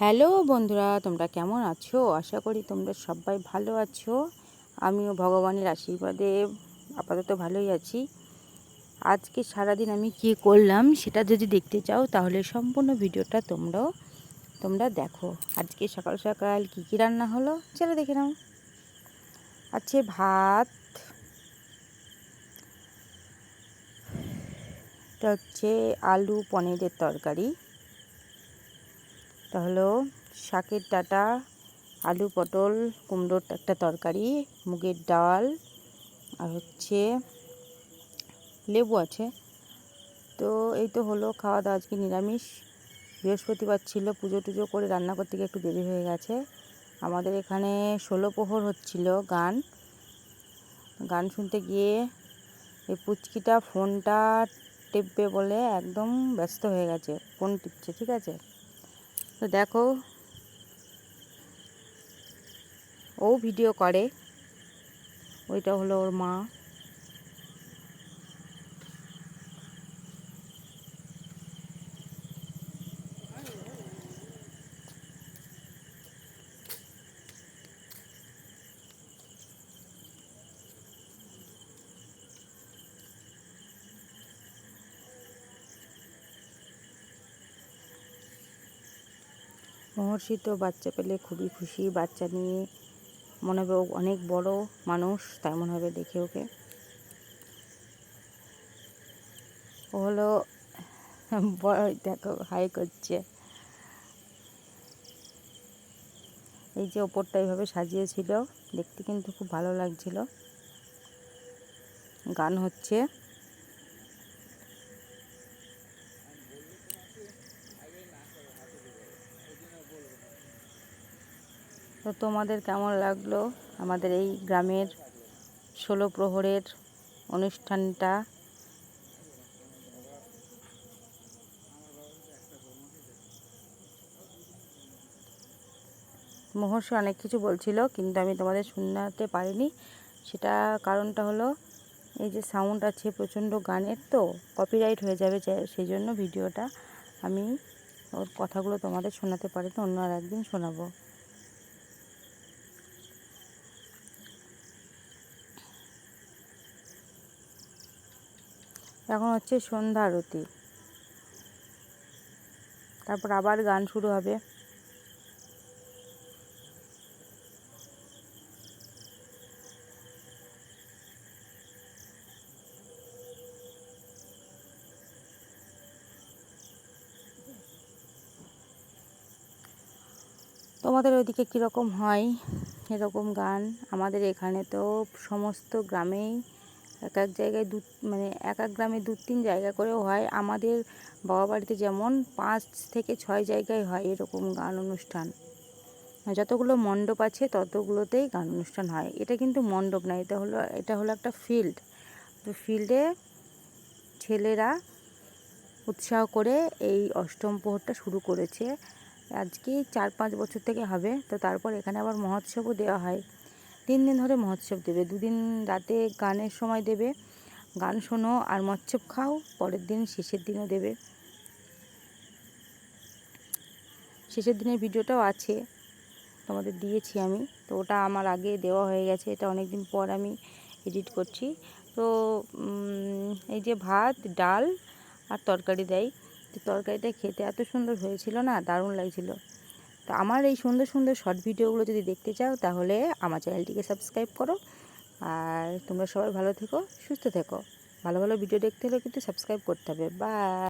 Hello বন্ধুরা, তোমরা কেমন আছো? আশা করি তোমরা সবাই ভালো আছো। আমিও ভগবানের আশীর্বাদে আপাতত ভালোই আছি। আজকে সারাদিন আমি কি করলাম সেটা যদি দেখতে চাও, তাহলে সম্পূর্ণ ভিডিওটা তোমরাও, তোমরা দেখো। আজকে সকাল সকাল কি কি রান্না হলো চলো দেখে নাও। আছে ভাত, এটা হচ্ছে আলু পনিরের তরকারি। এটা হলো শাকের ডাঁটা, আলু পটল, কুমড়োর একটা তরকারি, মুগের ডাল আর হচ্ছে লেবু আছে। তো এই তো হলো খাওয়া দাওয়া আজকে নিরামিষ। বৃহস্পতিবার ছিল, পুজো টুজো করে রান্না করতে গিয়ে একটু দেরি হয়ে গেছে। আমাদের এখানে ষোলো প্রহর হচ্ছিল গান। গান শুনতে গিয়ে এই পুচকিটা ফোনটা টিপবে বলে একদম ব্যস্ত হয়ে গেছে, ফোন টিপছে, ঠিক আছে? তো দেখো ও ভিডিও করে। ওইটা হলো ওর মা। মহর্ষি তো বাচ্চা পেলে খুবই খুশি। বাচ্চা নিয়ে মনে হবে অনেক বড় মানুষ তেমন হবে দেখে ওকে। ও হলো দেখো, হাই করছে। এই যে ওপরটা এইভাবে সাজিয়েছিল, দেখতে কিন্তু খুব ভালো লাগছিল। গান হচ্ছে। তো তোমাদের কেমন লাগল আমাদের এই গ্রামের ষোলো প্রহরের অনুষ্ঠানটা? মহর্ষি অনেক কিছু বলছিল, কিন্তু আমি তোমাদের শোনাতে পারিনি। সেটা কারণটা হলো, এই যে সাউন্ড আছে প্রচণ্ড গানের তো কপিরাইট হয়ে যাবে সেই জন্য ভিডিওটা আমি ওর কথাগুলো তোমাদের শোনাতে পারি, তো অন্য আর একদিন শোনাবো। এখন হচ্ছে সন্ধ্যা আরতি। তারপর আবার গান শুরু হবে। তোমাদের ওইদিকে কীরকম হয়? এরকম গান আমাদের এখানে তো সমস্ত গ্রামেই এক এক জায়গায় দু মানে এক এক গ্রামে দু তিন জায়গা করেও হয়। আমাদের বাবা বাড়িতে যেমন পাঁচ থেকে ছয় জায়গায় হয় এরকম গান অনুষ্ঠান। যতগুলো মণ্ডপ আছে ততগুলোতেই গান অনুষ্ঠান হয়। এটা কিন্তু মণ্ডপ না, এটা হলো এটা হলো একটা ফিল্ড তো ফিল্ডে ছেলেরা উৎসাহ করে এই অষ্টম প্রহরটা শুরু করেছে। আজকে চার পাঁচ বছর থেকে হবে। তো তারপর এখানে আবার মহোৎসবও দেওয়া হয়। তিন দিন ধরে মহোৎসব দেবে। দুদিন রাতে গানের সময় দেবে। গান শোনো আর মৎস্যব খাও, পরের দিন শেষের দিনও দেবে। শেষের দিনের ভিডিওটাও আছে, তোমাদের দিয়েছি আমি। তো ওটা আমার আগে দেওয়া হয়ে গেছে, এটা অনেক দিন পর আমি এডিট করছি। তো এই যে ভাত, ডাল আর তরকারি দেয়। তরকারিটা খেতে এত সুন্দর হয়েছিল না, দারুণ লাগছিল। তো আমার এই সুন্দর সুন্দর শর্ট ভিডিওগুলো যদি দেখতে চাও, তাহলে আমার চ্যানেলটিকে সাবস্ক্রাইব করো। আর তোমরা সবাই ভালো থেকো, সুস্থ থেকো। ভালো ভালো ভিডিও দেখতে হলে কিন্তু সাবস্ক্রাইব করতে হবে। বা